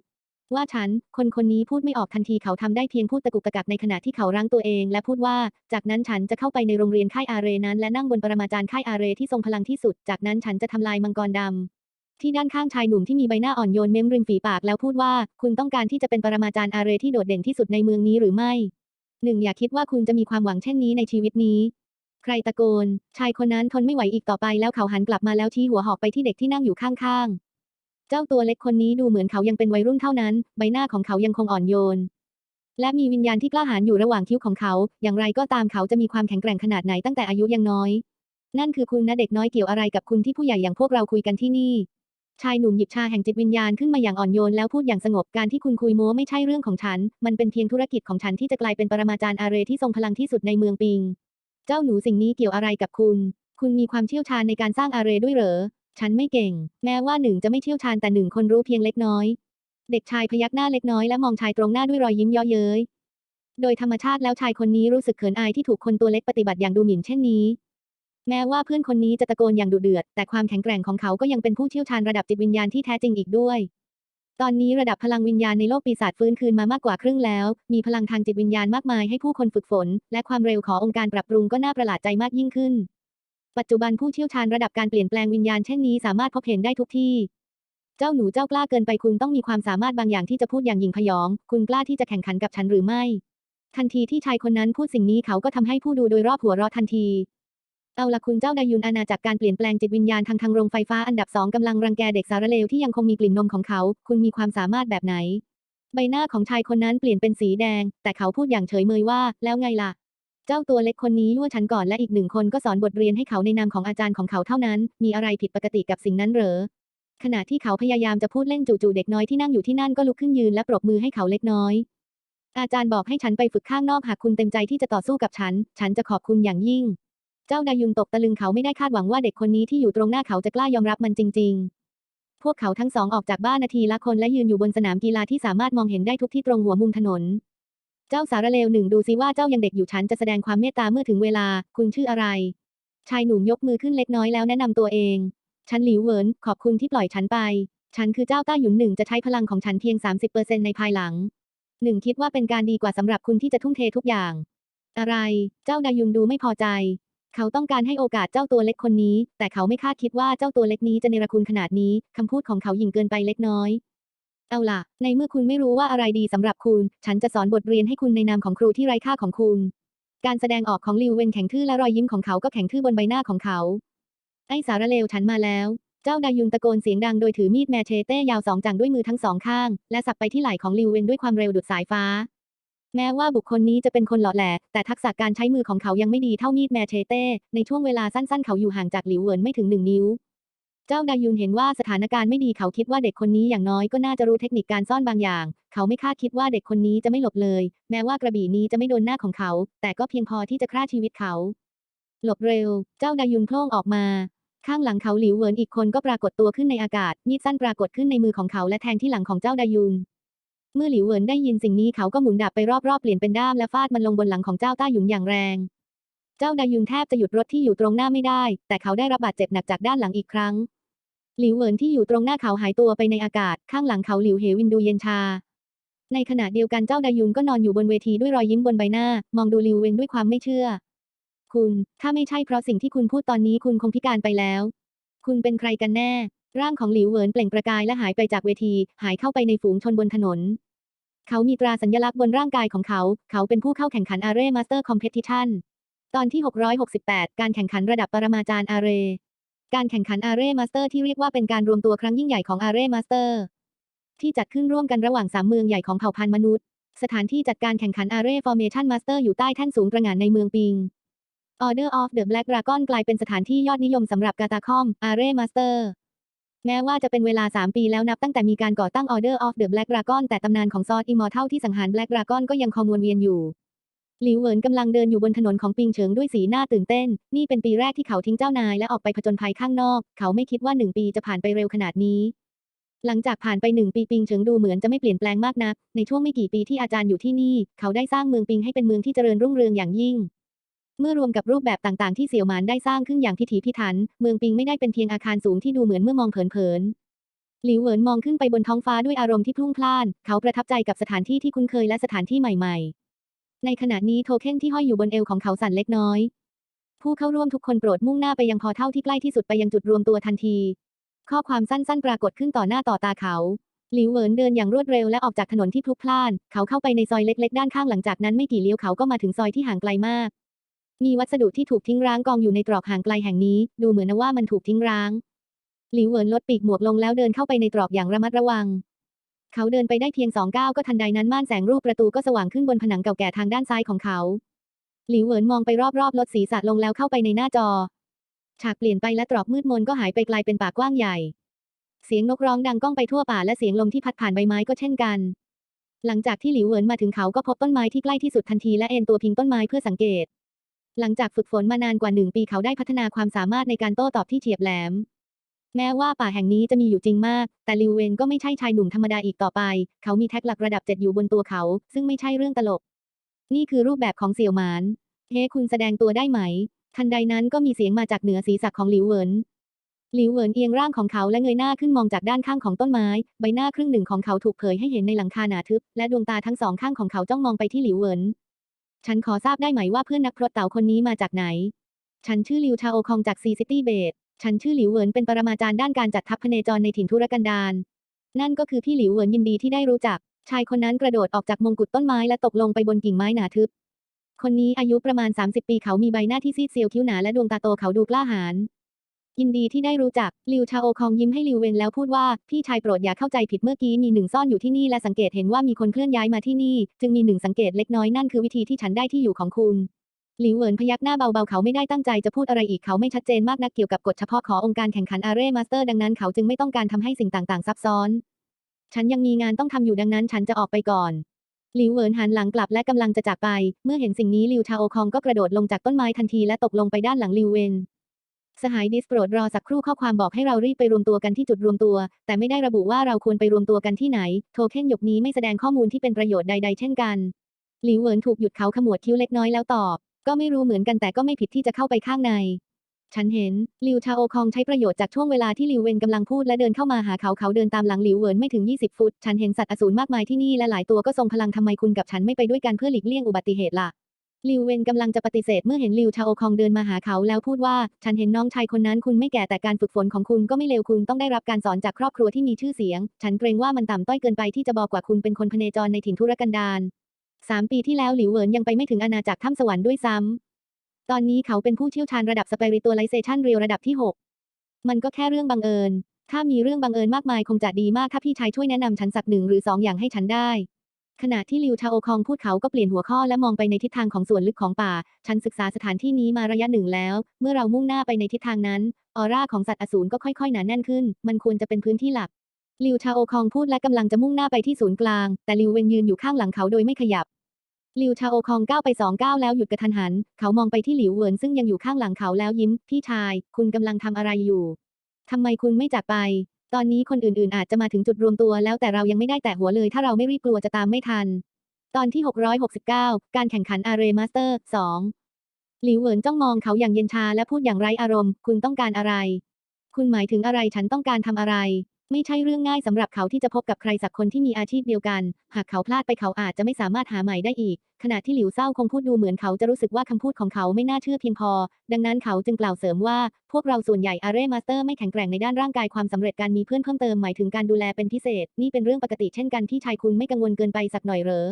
ว่าฉัน คนคนนี้พูดไม่ออกทันทีเขาทำได้เพียงพูดตะกุกตะกักในขณะที่เขารั้งตัวเอง และพูดว่า จากนั้นฉันจะเข้าไปในโรงเรียนค่ายอาเรนั้น และนั่งบนปรมาจารย์ค่ายอาเรที่ทรงพลังที่สุด จากนั้นฉันจะทำลายมังกรดำที่ด้านข้างชายหนุ่มที่มีใบหน้าอ่อนโยนเม้มริมฝีปากแล้วพูดว่า คุณต้องการที่จะเป็นปรมาจารย์อาเรที่โดดเด่นที่สุดในเมืองนี้หรือไม่หนึ่งอย่าคิดว่าคุณจะมีความหวังเช่นนี้ในชีวิตนี้ ใครตะโกน ชายคนนั้นทนไม่ไหวอีกต่อไปแล้วเขาหันกลับมาแล้วชี้หัวหอกไปที่เด็กที่นั่งอยู่ข้างๆ เจ้าตัวเล็กคนนี้ดูเหมือนเขายังเป็นวัยรุ่นเท่านั้น ใบหน้าของเขายังคงอ่อนโยน และมีวิญญาณที่กล้าหาญอยู่ระหว่างคิ้วของเขา อย่างไรก็ตามเขาจะมีความแข็งแกร่งขนาดไหนตั้งแต่อายุยังน้อย นั่นคือคุณนะเด็กน้อยเกี่ยวอะไรกับคุณที่ผู้ใหญ่อย่างพวกเราคุยกันที่นี่ ชายหนุ่มหยิบชาแห่งจิตวิญญาณขึ้นมาอย่างอ่อนโยนแล้วพูดอย่างสงบการที่คุณคุยโม้ไม่ใช่เรื่องของฉัน มันเป็นเพียงธุรกิจของฉันที่จะกลายเป็นปรมาจารย์อาเรที่ทรงพลังที่สุดในเมืองปิง เจ้าหนูสิ่งนี้เกี่ยวอะไรกับคุณ คุณมีความเชี่ยวชาญในการสร้างอาเรด้วยเหรอ ฉันไม่เก่ง แม้ว่าหนึ่งจะไม่เชี่ยวชาญแต่หนึ่งคนรู้เพียงเล็กน้อย เด็กชายพยักหน้าเล็กน้อยและมองชายตรงหน้าด้วยรอยยิ้มเย่อเย้ย โดยธรรมชาติแล้วชายคนนี้รู้สึกเขินอายที่ถูกคนตัวเล็กปฏิบัติอย่างดูหมิ่นเช่นนี้ แม้ว่าเพื่อนคนนี้จะตะโกนอย่างดุเดือด แต่ความแข็งแกร่งของเขาก็ยังเป็นผู้เชี่ยวชาญระดับจิตวิญญาณที่แท้จริงอีกด้วย ตอนนี้ระดับพลังวิญญาณในโลกปีศาจฟื้นคืนมามากกว่าครึ่งแล้ว มีพลังทางจิตวิญญาณมากมายให้ผู้คนฝึกฝน และความเร็วขององค์การปรับปรุงก็น่าประหลาดใจมากยิ่งขึ้น ปัจจุบันผู้เชี่ยวชาญระดับการเปลี่ยนแปลงวิญญาณเช่นนี้สามารถพบเห็นได้ทุกที่ เจ้าหนูเจ้ากล้าเกินไปคุณต้องมีความสามารถบางอย่างที่จะพูดอย่างหยิ่งพยอง คุณกล้าที่จะแข่งขันกับฉันหรือไม่ ทันทีที่ชายคนนั้นพูดสิ่งนี้เขาก็ทำให้ผู้ดูโดยรอบหัวเราะทันที เอาละคุณเจ้าดายุนอาณาจากรการเปลี่ยนแปลงจิตวิญญาณทางทางโรงไฟฟ้าอันดับสองกำลังรังแกเด็กสารเลวที่ยังคงมีกลิ่นนมของเขา คุณมีความสามารถแบบไหน ใบหน้าของชายคนนั้นเปลี่ยนเป็นสีแดง แต่เขาพูดอย่างเฉยเมยว่า แล้วไงล่ะ เจ้าตัวเล็กคนนี้ยั่วฉันก่อนและอีกหนึ่งคนก็สอนบทเรียนให้เขาในนามของอาจารย์ของเขาเท่านั้น มีอะไรผิดปกติกับสิ่งนั้นเหรอ ขณะที่เขาพยายามจะพูดเล่นจู่ๆเด็กน้อยที่นั่งอยู่ที่นั่นก็ลุกขึ้นยืนและปรบมือให้เขาเล็กน้อยอาจารย์บอกให้ฉันไปฝึกข้างนอกหากคุณเต็มใจที่จะต่อสู้กับฉัน ฉันจะขอบคุณอย่างยิ่ง เจ้าดายุนตกตะลึงเขาไม่ได้คาดหวังว่าเด็กคนนี้ที่อยู่ตรงหน้าเขาจะกล้ายอมรับมันจริง ๆพวกเขาทั้งสองออกจากบ้านนาทีละคนและยืนอยู่บนสนามกีฬาที่สามารถมองเห็นได้ทุกที่ตรงหัวมุมถนน เจ้าสารเลวหนึ่งดูซิว่าเจ้ายังเด็กอยู่ฉันจะแสดงความเมตตาเมื่อถึงเวลา คุณชื่ออะไร ชายหนุ่มยกมือขึ้นเล็กน้อยแล้วแนะนำตัวเอง ฉันหลิวเหวิน ขอบคุณที่ปล่อยฉันไป ฉันคือเจ้าต้าหยุนหนึ่งจะใช้พลังของฉันเพียง 30%ในภายหลัง หนึ่งคิดว่าเป็นการดีกว่าสำหรับคุณที่จะทุ่มเททุกอย่าง อะไร เจ้าดายุนดูไม่พอใจ เขาต้องการให้โอกาสเจ้าตัวเล็กคนนี้ แต่เขาไม่คาดคิดว่าเจ้าตัวเล็กนี้จะเนรคุณขนาดนี้ คำพูดของเขาหยิ่งเกินไปเล็กน้อย เอาล่ะ ในเมื่อคุณไม่รู้ว่าอะไรดีสำหรับคุณ ฉันจะสอนบทเรียนให้คุณในนามของครูที่ไร้ค่าของคุณ การแสดงออกของลิวเวนแข็งทื่อและรอยยิ้มของเขาก็แข็งทื่อบนใบหน้าของเขา ไอ้สารเลวฉันมาแล้ว เจ้าดายุนตะโกนเสียงดังโดยถือมีดแมเชเต้ยาวสองจังด้วยมือทั้งสองข้าง และสับไปที่ไหล่ของลิวเวนด้วยความเร็วดุดสายฟ้า แม้ว่าบุคคลนี้จะเป็นคนหล่อแหลกแต่ทักษะการใช้มือของเขายังไม่ดีเท่ามีดแมเชเต้ ในช่วงเวลาสั้นๆ เขาอยู่ห่างจากหลิวเหวินไม่ถึงหนึ่งนิ้ว เจ้าดายุนเห็นว่าสถานการณ์ไม่ดีเขาคิดว่าเด็กคนนี้อย่างน้อยก็น่าจะรู้เทคนิคการซ่อนบางอย่าง เขาไม่คาดคิดว่าเด็กคนนี้จะไม่หลบเลย แม้ว่ากระบี่นี้จะไม่โดนหน้าของเขา แต่ก็เพียงพอที่จะฆ่าชีวิตเขา หลบเร็ว เจ้าดายุนโพล่งออกมาข้างหลังเขาหลิวเหวินอีกคนก็ปรากฏตัวขึ้นในอากาศ มีดสั้นปรากฏขึ้นในมือของเขาและแทงที่หลังของเจ้าดายุน เมื่อหลิวเหวินได้ยินสิ่งนี้เขาก็หมุนดาบไปรอบๆเปลี่ยนเป็นด้ามและฟาดมันลงบนหลังของเจ้าต้าหยุนอย่างแรง เจ้าดายุนแทบจะหยุดรถที่อยู่ตรงหน้าไม่ได้ แต่เขาได้รับบาดเจ็บหนักจากด้านหลังอีกครั้ง หลิวเหวินที่อยู่ตรงหน้าเขาหายตัวไปในอากาศข้างหลังเขาหลิวเหวินดูเย็นชา ในขณะเดียวกันเจ้าดายุนก็นอนอยู่บนเวทีด้วยรอยยิ้มบนใบหน้า มองดูหลิวเวนด้วยความไม่เชื่อ คุณ ถ้าไม่ใช่เพราะสิ่งที่คุณพูดตอนนี้คุณคงพิการไปแล้ว คุณเป็นใครกันแน่ ร่างของหลิวเหวินเปล่งประกายและหายไปจากเวที หายเข้าไปในฝูงชนบนถนน เขามีตราสัญลักษณ์บนร่างกายของเขา เขาเป็นผู้เข้าแข่งขันอาเร่มาสเตอร์คอมเพติชันตอนที่ 668 การแข่งขันระดับปรมาจารย์อาเร การแข่งขันอาเร่มาสเตอร์ที่เรียกว่าเป็นการรวมตัวครั้งยิ่งใหญ่ของอาเร่มาสเตอร์ที่จัดขึ้นร่วมกันระหว่างสามเมืองใหญ่ของเผ่าพันธุ์มนุษย์ สถานที่จัดการแข่งขันอาเร่ฟอร์เมชันมาสเตอร์อยู่ใต้แท่นสูงตระหง่านในเมืองปิง Order of the Black Dragon กลายเป็นสถานที่ยอดนิยมสำหรับกาตาคอมอาเร่มาสเตอร์ แม้ว่าจะเป็นเวลา 3 ปีแล้วนับตั้งแต่มีการก่อตั้ง Order of the Black Dragon แต่ตำนานของซอสอิมมอร์ทัลที่สังหาร Black Dragon ก็ยังคงวนเวียนอยู่ หลิวเหวินกำลังเดินอยู่บนถนนของปิงเฉิงด้วยสีหน้าตื่นเต้น นี่เป็นปีแรกที่เขาทิ้งเจ้านายและออกไปผจญภัยข้างนอก เขาไม่คิดว่าหนึ่งปีจะผ่านไปเร็วขนาดนี้ หลังจากผ่านไปหนึ่งปีปิงเฉิงดูเหมือนจะไม่เปลี่ยนแปลงมากนัก ในช่วงไม่กี่ปีที่อาจารย์อยู่ที่นี่ เขาได้สร้างเมืองปิงให้เป็นเมืองที่เจริญรุ่งเรืองอย่างยิ่ง เมื่อรวมกับรูปแบบต่างๆที่เสี่ยวหมานได้สร้างขึ้นอย่างพิถีพิถัน เมืองปิงไม่ได้เป็นเพียงอาคารสูงที่ดูเหมือนเมื่อมองเผินๆ หลิวเหวินมองขึ้นไปบนท้องฟ้าด้วยอารมณ์ที่พลุ่งพล่าน เขาประทับใจกับสถานที่ที่คุ้นเคยและสถานที่ใหม่ ๆ ในขณะนี้โทเค็นที่ห้อยอยู่บนเอวของเขาสั่นเล็กน้อย ผู้เข้าร่วมทุกคนโปรดมุ่งหน้าไปยังพอเท่าที่ใกล้ที่สุดไปยังจุดรวมตัวทันที ข้อความสั้นๆ ปรากฏขึ้นต่อหน้าต่อตาเขาหลิวเหวินเดินอย่างรวดเร็วและออกจากถนนที่พลุกพล่าน เขาเข้าไปในซอยเล็ก ๆ ด้านข้างหลังจากนั้นไม่กี่เลี้ยวเขาก็มาถึงซอยที่ห่างไกลมาก มีวัสดุที่ถูกทิ้งร้างกองอยู่ในตรอกห่างไกลแห่งนี้ ดูเหมือนว่ามันถูกทิ้งร้าง หลิวเหวินลดปีกหมวกลงแล้วเดินเข้าไปในตรอกอย่างระมัดระวัง เขาเดินไปได้เพียงสองก้าวก็ทันใดนั้นม่านแสงรูปประตูก็สว่างขึ้นบนผนังเก่าแก่ทางด้านซ้ายของเขา หลิวเหวินมองไปรอบๆลดศีรษะลงแล้วเข้าไปในหน้าจอ ฉากเปลี่ยนไปและตรอกมืดมนก็หายไปกลายเป็นป่ากว้างใหญ่ เสียงนกร้องดังก้องไปทั่วป่าและเสียงลมที่พัดผ่านใบไม้ก็เช่นกัน หลังจากที่หลิวเหวินมาถึงเขาก็พบต้นไม้ที่ใกล้ที่สุดทันทีและเอ็นตัวพิงต้นไม้เพื่อสังเกต หลังจากฝึกฝนมานานกว่าหนึ่งปีเขาได้พัฒนาความสามารถในการโต้ตอบที่เฉียบแหลม แม้ว่าป่าแห่งนี้จะมีอยู่จริงมาก แต่ลิวเวนก็ไม่ใช่ชายหนุ่มธรรมดาอีกต่อไป เขามีแท็กหลักระดับเจ็ดอยู่บนตัวเขา ซึ่งไม่ใช่เรื่องตลก นี่คือรูปแบบของเสี่ยวหมาน เฮ้คุณแสดงตัวได้ไหม ทันใดนั้นก็มีเสียงมาจากเหนือศีรษะของหลิวเหวินหลิวเหวินเอียงร่างของเขาและเงยหน้าขึ้นมองจากด้านข้างของต้นไม้ ใบหน้าครึ่งหนึ่งของเขาถูกเผยให้เห็นในหลังคาหนาทึบ และดวงตาทั้งสองข้างของเขาจ้องมองไปที่หลิวเหวิน ฉันขอทราบได้ไหมว่าเพื่อนนักพรตเต่าคนนี้มาจากไหน ฉันชื่อลิวชาโอคองจากซีซิตี้เบดฉันชื่อหลิวเหวินเป็นปรมาจารย์ด้านการจัดทัพพเนจรในถิ่นทุรกันดาร นั่นก็คือพี่หลิวเหวินยินดีที่ได้รู้จัก ชายคนนั้นกระโดดออกจากมงกุฎต้นไม้และตกลงไปบนกิ่งไม้หนาทึบ คนนี้อายุประมาณ 30 ปีเขามีใบหน้าที่ซีดเซียวคิ้วหนาและดวงตาโตเขาดูกล้าหาญ ยินดีที่ได้รู้จัก ลิวชาโอคองยิ้มให้ลิวเวนแล้วพูดว่า พี่ชายโปรดอย่าเข้าใจผิดเมื่อกี้มีหนึ่งซ่อนอยู่ที่นี่และสังเกตเห็นว่ามีคนเคลื่อนย้ายมาที่นี่ จึงมีหนึ่งสังเกตเล็กน้อยนั่นคือวิธีที่ฉันได้ที่อยู่ของคุณหลิวเหวินพยักหน้าเบาๆเขาไม่ได้ตั้งใจจะพูดอะไรอีกเขาไม่ชัดเจนมากนักเกี่ยวกับกฎเฉพาะขององค์การแข่งขันอาเร่มาสเตอร์ดังนั้นเขาจึงไม่ต้องการทำให้สิ่งต่างๆซับซ้อน ฉันยังมีงานต้องทำอยู่ดังนั้นฉันจะออกไปก่อนหลิวเหวินหันหลังกลับและกำลังจะจากไป เมื่อเห็นสิ่งนี้ลิวชาโอคองก็กระโดดลงจากต้นไม้ทันทีและตกลงไปด้านหลังลิวเวน สหายดิสโปรดรอสักครู่ข้อความบอกให้เรารีบไปรวมตัวกันที่จุดรวมตัว แต่ไม่ได้ระบุว่าเราควรไปรวมตัวกันที่ไหน โทเค็นหยกนี้ไม่แสดงข้อมูลที่เป็นประโยชน์ใด ๆ เช่นกัน หลิวเหวินถูกหยุดเขาขมวดคิ้วเล็กน้อยแล้วตอบ ก็ไม่รู้เหมือนกันแต่ก็ไม่ผิดที่จะเข้าไปข้างใน ฉันเห็นลิวชาโอคองใช้ประโยชน์จากช่วงเวลาที่ลิวเวนกำลังพูดและเดินเข้ามาหาเขาเขาเดินตามหลังหลิวเหวินไม่ถึง 20 ฟุต ฉันเห็นสัตว์อสูรมากมายที่นี่และหลายตัวก็ทรงพลังทำไมคุณกับฉันไม่ไปด้วยกันเพื่อหลีกเลี่ยงอุบัติเหตุล่ะ ลิวเวนกำลังจะปฏิเสธเมื่อเห็นลิวชาโอคองเดินมาหาเขาแล้วพูดว่า ฉันเห็นน้องชายคนนั้นคุณไม่แก่แต่การฝึกฝนของคุณก็ไม่เลวคุณต้องได้รับการสอนจากครอบครัวที่มีชื่อเสียง ฉันเกรงว่ามันต่ำต้อยเกินไปที่จะบอกว่าคุณเป็นคนพเนจรในถิ่นทุรกันดารสามปีที่แล้วหลิวเหวินยังไปไม่ถึงอาณาจักรถ้ำสวรรค์ด้วยซ้ำตอนนี้เขาเป็นผู้เชี่ยวชาญระดับสเปริตัวไลเซชันเรียวระดับที่6มันก็แค่เรื่องบังเอิญ ถ้ามีเรื่องบังเอิญมากมายคงจะดีมากถ้าพี่ชายช่วยแนะนำฉันสักหนึ่งหรือสองอย่างให้ฉันได้ ขณะที่ลิวชาโอคองพูดเขาก็เปลี่ยนหัวข้อและมองไปในทิศทางของส่วนลึกของป่า ฉันศึกษาสถานที่นี้มาระยะหนึ่งแล้ว เมื่อเรามุ่งหน้าไปในทิศทางนั้น ออร่าของสัตว์อสูรก็ค่อยๆหนาแน่นขึ้น มันควรจะเป็นพื้นที่หลัก ลิวชาโอคองพูดและกำลังจะมุ่งหน้าไปที่ศูนย์กลาง แต่ลิวเวนยืนอยู่ข้างหลังเขาโดยไม่ขยับ ลิวชาโอคองก้าวไปสองก้าวแล้วหยุดกระทันหัน เขามองไปที่หลิวเวินซึ่งยังอยู่ข้างหลังเขาแล้วยิ้ม พี่ชาย คุณกำลังทำอะไรอยู่ทำไมคุณไม่จากไป ตอนนี้คนอื่นๆ อาจจะมาถึงจุดรวมตัวแล้วแต่เรายังไม่ได้แตะหัวเลยถ้าเราไม่รีบกลัวจะตามไม่ทัน ตอนที่ 669 การแข่งขันอาเรมาสเตอร์ 2 หลิวเหวินจ้องมองเขาอย่างเย็นชาและพูดอย่างไร้อารมณ์ คุณต้องการอะไร คุณหมายถึงอะไรฉันต้องการทำอะไร ไม่ใช่เรื่องง่ายสำหรับเขาที่จะพบกับใครสักคนที่มีอาชีพเดียวกัน หากเขาพลาดไปเขาอาจจะไม่สามารถหาใหม่ได้อีก ขณะที่หลิวเศร้าคงพูดดูเหมือนเขาจะรู้สึกว่าคำพูดของเขาไม่น่าเชื่อเพียงพอ ดังนั้นเขาจึงกล่าวเสริมว่า พวกเราส่วนใหญ่อาเรมาสเตอร์ไม่แข็งแกร่งในด้านร่างกายความสำเร็จการมีเพื่อนเพิ่มเติมหมายถึงการดูแลเป็นพิเศษ นี่เป็นเรื่องปกติเช่นกันที่ชายคุณไม่กังวลเกินไปสักหน่อยเหรอ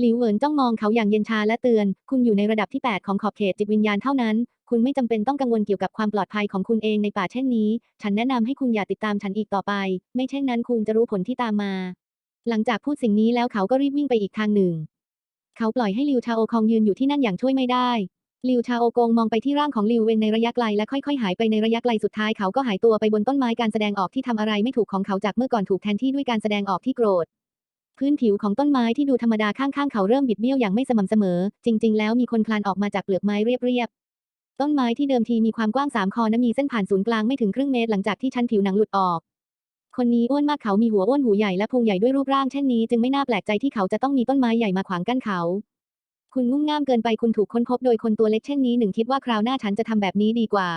หลิวเหวินจ้องมองเขาอย่างเย็นชาและเตือน คุณอยู่ในระดับที่ 8 ของขอบเขตจิตวิญญาณเท่านั้น คุณไม่จำเป็นต้องกังวลเกี่ยวกับความปลอดภัยของคุณเองในป่าเช่นนี้ ฉันแนะนำให้คุณอย่าติดตามฉันอีกต่อไป ไม่เช่นนั้นคุณจะรู้ผลที่ตามมา หลังจากพูดสิ่งนี้แล้วเขาก็รีบวิ่งไปอีกทางหนึ่ง เขาปล่อยให้ลิวชาโอคองยืนอยู่ที่นั่นอย่างช่วยไม่ได้ลิวชาโอกงมองไปที่ร่างของลิวเวนในระยะไกลและค่อยๆ หายไปในระยะไกลสุดท้ายเขาก็หายตัวไปบนต้นไม้การแสดงออกที่ทำอะไรไม่ถูกของเขาจากเมื่อก่อนถูกแทนที่ด้วยการแสดงออกที่โกรธ พื้นผิวของต้นไม้ที่ดูธรรมดาข้างๆ เขาเริ่มบิดเบี้ยวอย่างไม่สม่ำเสมอ จริง ๆ แล้วมีคนคลานออกมาจากเปลือกไม้เรียบๆ ต้นไม้ที่เดิมทีมีความกว้างสามคอนั้นมีเส้นผ่านศูนย์กลางไม่ถึงครึ่งเมตรหลังจากที่ชั้นผิวหนังหลุดออก คนนี้อ้วนมากเขามีหัวอ้วนหูใหญ่และพุงใหญ่ด้วยรูปร่างเช่นนี้จึงไม่น่าแปลกใจที่เขาจะต้องมีต้นไม้ใหญ่มาขวางกั้นเขา คุณงุ่มง่ามเกินไปคุณถูกค้นพบโดยคนตัวเล็กเช่นนี้หนึ่งคิดว่าคราวหน้าฉันจะทำแบบนี้ดีกว่า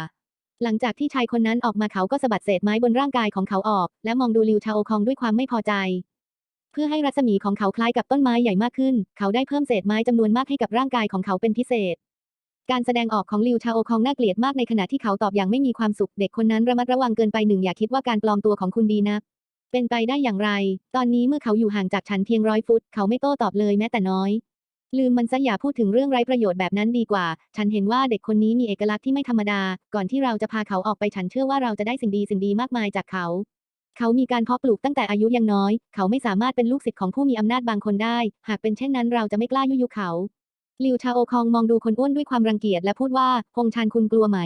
หลังจากที่ชายคนนั้นออกมาเขาก็สะบัดเศษไม้บนร่างกายของเขาออก และมองดูลิวชาโอคองด้วยความไม่พอใจ เพื่อให้รัศมีของเขาคล้ายกับต้นไม้ใหญ่มากขึ้น เขาได้เพิ่มเศษไม้จำนวนมากให้กับร่างกายของเขาเป็นพิเศษ การแสดงออกของลิวชาโอคองน่าเกลียดมากในขณะที่เขาตอบอย่างไม่มีความสุข เด็กคนนั้นระมัดระวังเกินไปหนึ่งอย่าคิดว่าการปลอมตัวของคุณดีนะ เป็นไปได้อย่างไร ตอนนี้เมื่อเขาอยู่ห่างจากฉันเพียงร้อยฟุต เขาไม่โต้ตอบเลยแม้แต่น้อย ลืมมันซะอย่าพูดถึงเรื่องไร้ประโยชน์แบบนั้นดีกว่า ฉันเห็นว่าเด็กคนนี้มีเอกลักษณ์ที่ไม่ธรรมดา ก่อนที่เราจะพาเขาออกไปฉันเชื่อว่าเราจะได้สิ่งดีสิ่งดีมากมายจากเขาเขามีการเพาะปลูกตั้งแต่อายุยังน้อย เขาไม่สามารถเป็นลูกศิษย์ของผู้มีอำนาจบางคนได้ หากเป็นเช่นนั้นเราจะไม่กล้ายุยงเขา ลิวชาโอคองมองดูคนอ้วนด้วยความรังเกียจและพูดว่าฮงชานคุณกลัวไหม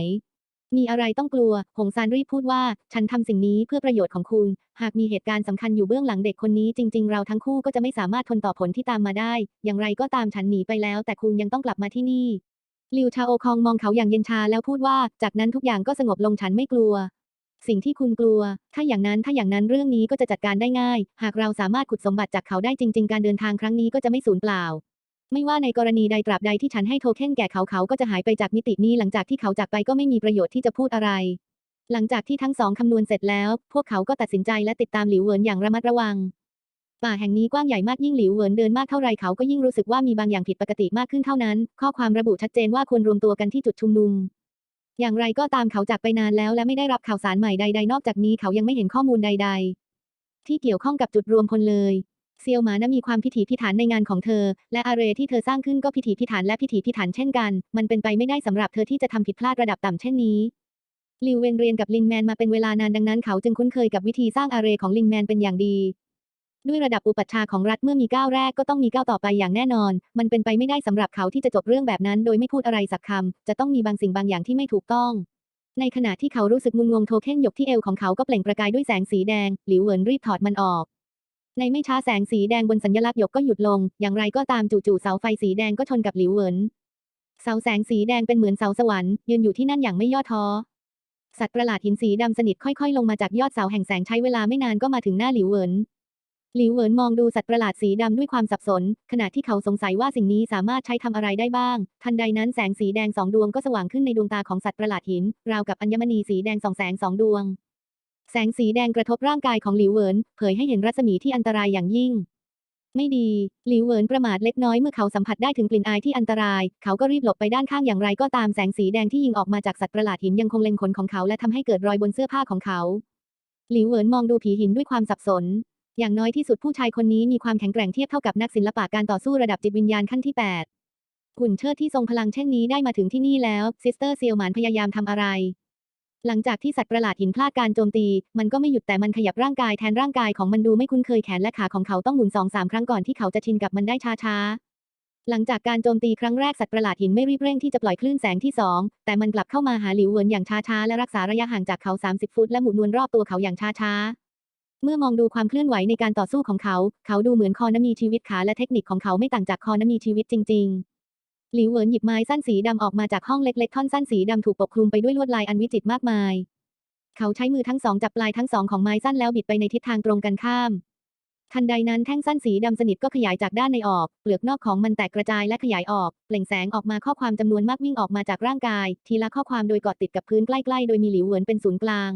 มีอะไรต้องกลัว หงซานรีบพูดว่า ฉันทำสิ่งนี้เพื่อประโยชน์ของคุณ หากมีเหตุการณ์สำคัญอยู่เบื้องหลังเด็กคนนี้จริง ๆ เราทั้งคู่ก็จะไม่สามารถทนต่อผลที่ตามมาได้ อย่างไรก็ตามฉันหนีไปแล้ว แต่คุณยังต้องกลับมาที่นี่ ลิวชาโอคองมองเขาอย่างเย็นชาแล้วพูดว่า จากนั้นทุกอย่างก็สงบลงฉันไม่กลัวสิ่งที่คุณกลัว ถ้าอย่างนั้น ถ้าอย่างนั้นเรื่องนี้ก็จะจัดการได้ง่าย หากเราสามารถขุดสมบัติจากเขาได้จริง ๆ การเดินทางครั้งนี้ก็จะไม่สูญเปล่า ไม่ว่าในกรณีใดตราบใดที่ฉันให้โทเค็นแก่เขาเขาก็จะหายไปจากมิตินี้หลังจากที่เขาจากไปก็ไม่มีประโยชน์ที่จะพูดอะไร หลังจากที่ทั้งสองคำนวณเสร็จแล้ว พวกเขาก็ตัดสินใจและติดตามหลิวเหวินอย่างระมัดระวัง ป่าแห่งนี้กว้างใหญ่มากยิ่งหลิวเหวินเดินมากเท่าไรเขาก็ยิ่งรู้สึกว่ามีบางอย่างผิดปกติมากขึ้นเท่านั้น ข้อความระบุชัดเจนว่าควรรวมตัวกันที่จุดชุมนุมอย่างไรก็ตามเขาจากไปนานแล้วและไม่ได้รับข่าวสารใหม่ใด ๆ นอกจากนี้เขายังไม่เห็นข้อมูลใด ๆ ที่เกี่ยวข้องกับจุดรวมพลเลย เซียวหมานะมีความพิถีพิถันในงานของเธอ และอาเรที่เธอสร้างขึ้นก็พิถีพิถันและพิถีพิถันเช่นกัน มันเป็นไปไม่ได้สำหรับเธอที่จะทำผิดพลาดระดับต่ำเช่นนี้ลิวเวนเรียนกับลินแมนมาเป็นเวลานานดังนั้นเขาจึงคุ้นเคยกับวิธีสร้างอาเรของลินแมนเป็นอย่างดี ด้วยระดับอุปัชฌาย์ของรัฐเมื่อมีก้าวแรกก็ต้องมีก้าวต่อไปอย่างแน่นอน มันเป็นไปไม่ได้สำหรับเขาที่จะจบเรื่องแบบนั้น โดยไม่พูดอะไรสักคำจะต้องมีบางสิ่งบางอย่างที่ไม่ถูกต้องในขณะที่เขารู้สึกงุนงงโทเค็นหยกที่เอวของเขาก็เปล่งประกายด้วยแสงสีแดง หลิวเหวินรีบถอดมันออก ในไม่ช้าแสงสีแดงบนสัญลักษณ์หยกก็หยุดลง อย่างไรก็ตามจู่ๆเสาไฟสีแดงก็ชนกับหลิวเหวิน เสาแสงสีแดงเป็นเหมือนเสาสวรรค์ยืนอยู่ที่นั่นอย่างไม่ย่อท้อ สัตว์ประหลาดหินสีดำสนิทค่อยๆ ลงมาจากยอดเสาแห่งแสงใช้เวลาไม่นานก็มาถึงหน้าหลิวเหวิน หลิวเหวินมองดูสัตว์ประหลาดสีดำด้วยความสับสน ขณะที่เขาสงสัยว่าสิ่งนี้สามารถใช้ทำอะไรได้บ้าง ทันใดนั้นแสงสีแดงสองดวงก็สว่างขึ้นในดวงตาของสัตว์ประหลาดหิน ราวกับอัญมณีสีแดงสองแสงสองดวง แสงสีแดงกระทบร่างกายของหลิวเหวินเผยให้เห็นรัศมีที่อันตรายอย่างยิ่ง ไม่ดี หลิวเหวินประมาทเล็กน้อยเมื่อเขาสัมผัสได้ถึงกลิ่นอายที่อันตราย เขาก็รีบหลบไปด้านข้างอย่างไรก็ตามแสงสีแดงที่ยิงออกมาจากสัตว์ประหลาดหินยังคงเล็งขนของเขาและทำให้เกิดรอยบนเสื้อผ้าของเขา หลิวเหวินมองดูผีหินด้วยความสับสน อย่างน้อยที่สุดผู้ชายคนนี้มีความแข็งแกร่งเทียบเท่ากับนักศิลปะการต่อสู้ระดับจิตวิญญาณขั้นที่ 8 หุ่นเชิดที่ทรงพลังเช่นนี้ได้มาถึงที่นี่แล้วซิสเตอร์เซียวหมานพยายามทำอะไร หลังจากที่สัตว์ประหลาดหินพลาดการโจมตี มันก็ไม่หยุดแต่มันขยับร่างกายแทนร่างกายของมันดูไม่คุ้นเคยแขนและขาของเขาต้องหมุนสองสามครั้งก่อนที่เขาจะชินกับมันได้ช้าๆ หลังจากการโจมตีครั้งแรกสัตว์ประหลาดหินไม่รีบเร่งที่จะปล่อยคลื่นแสงที่สองแต่มันกลับเข้ามาหาหลิวเหวินอย่างช้าๆและรักษาระยะห่างจากเขา 30 ฟุตและหมุนวนรอบตัวเขาอย่างช้าๆเมื่อมองดูความเคลื่อนไหวในการต่อสู้ของเขา เขาดูเหมือนคอนมีชีวิตขาและเทคนิคของเขาไม่ต่างจากคอนมีชีวิตจริงๆ หลิวเหวินหยิบไม้สั้นสีดำออกมาจากห้องเล็กๆ ท่อนสั้นสีดำถูกปกคลุมไปด้วยลวดลายอันวิจิตรมากมาย เขาใช้มือทั้งสองจับปลายทั้งสองของไม้สั้นแล้วบิดไปในทิศทางตรงกันข้าม ทันใดนั้นแท่งสั้นสีดำสนิทก็ขยายจากด้านในออก เปลือกนอกของมันแตกกระจายและขยายออก เปล่งแสงออกมาข้อความจำนวนมากวิ่งออกมาจากร่างกาย ทีละข้อความโดยเกาะติดกับพื้นใกล้ๆ โดยมีหลิวเหวินเป็นศูนย์กลาง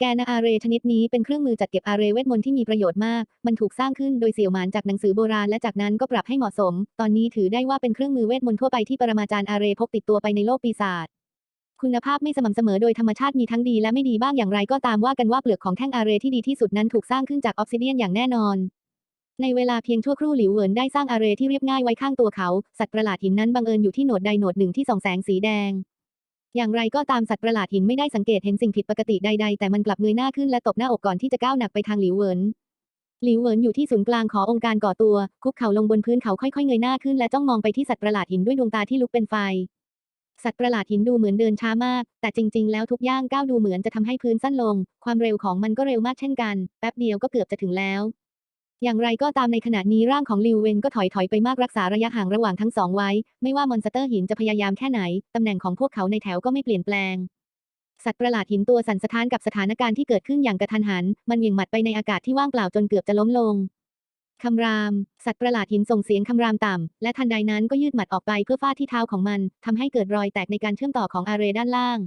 แกนาอาเรชนิดนี้เป็นเครื่องมือจัดเก็บอาเรเวทมนต์ที่มีประโยชน์มาก มันถูกสร้างขึ้นโดยเสี่ยวหมานจากหนังสือโบราณและจากนั้นก็ปรับให้เหมาะสม ตอนนี้ถือได้ว่าเป็นเครื่องมือเวทมนต์ทั่วไปที่ปรมาจารย์อาเรพกติดตัวไปในโลกปีศาจ คุณภาพไม่สม่ำเสมอโดยธรรมชาติมีทั้งดีและไม่ดีบ้างอย่างไรก็ตามว่ากันว่าเปลือกของแท่งอาเรที่ดีที่สุดนั้นถูกสร้างขึ้นจากออฟซิเดียนอย่างแน่นอน ในเวลาเพียงชั่วครู่หลิวเหวินได้สร้างอาเรที่เรียบง่ายไว้ข้างตัวเขา สัตว์ประหลาดหินนั้นบังเอิญอยู่ที่โหนดใดโหนดหนึ่งที่ส่องแสงสีแดง อย่างไรก็ตามสัตว์ประหลาดหินไม่ได้สังเกตเห็นสิ่งผิดปกติใดๆ แต่มันกลับเงยหน้าขึ้นและตบหน้าอกก่อนที่จะก้าวหนักไปทางหลิวเหวินหลิวเหวินอยู่ที่ศูนย์กลางขององค์การก่อตัว คุกเข่าลงบนพื้นเขาค่อยๆเงยหน้าขึ้นและจ้องมองไปที่สัตว์ประหลาดหินด้วยดวงตาที่ลุกเป็นไฟ สัตว์ประหลาดหินดูเหมือนเดินช้ามาก แต่จริง ๆ แล้วทุกย่างก้าวดูเหมือนจะทำให้พื้นสั้นลง ความเร็วของมันก็เร็วมากเช่นกัน แป๊บเดียวก็เกือบจะถึงแล้ว อย่างไรก็ตามในขณะนี้ร่างของลิวเวนก็ถอยถอยไปมากรักษาระยะห่างระหว่างทั้งสองไว้ ไม่ว่ามอนสเตอร์หินจะพยายามแค่ไหน ตำแหน่งของพวกเขาในแถวก็ไม่เปลี่ยนแปลง สัตว์ประหลาดหินตัวสั่นสะท้านกับสถานการณ์ที่เกิดขึ้นอย่างกระทันหัน มันเหวี่ยงหมัดไปในอากาศที่ว่างเปล่าจนเกือบจะล้มลงคำราม สัตว์ประหลาดหินส่งเสียงคำรามต่ำ และทันใดนั้นก็ยืดหมัดออกไปเพื่อฟาดที่เท้าของมันทำให้เกิดรอยแตกในการเชื่อมต่อของอาเรด้านล่าง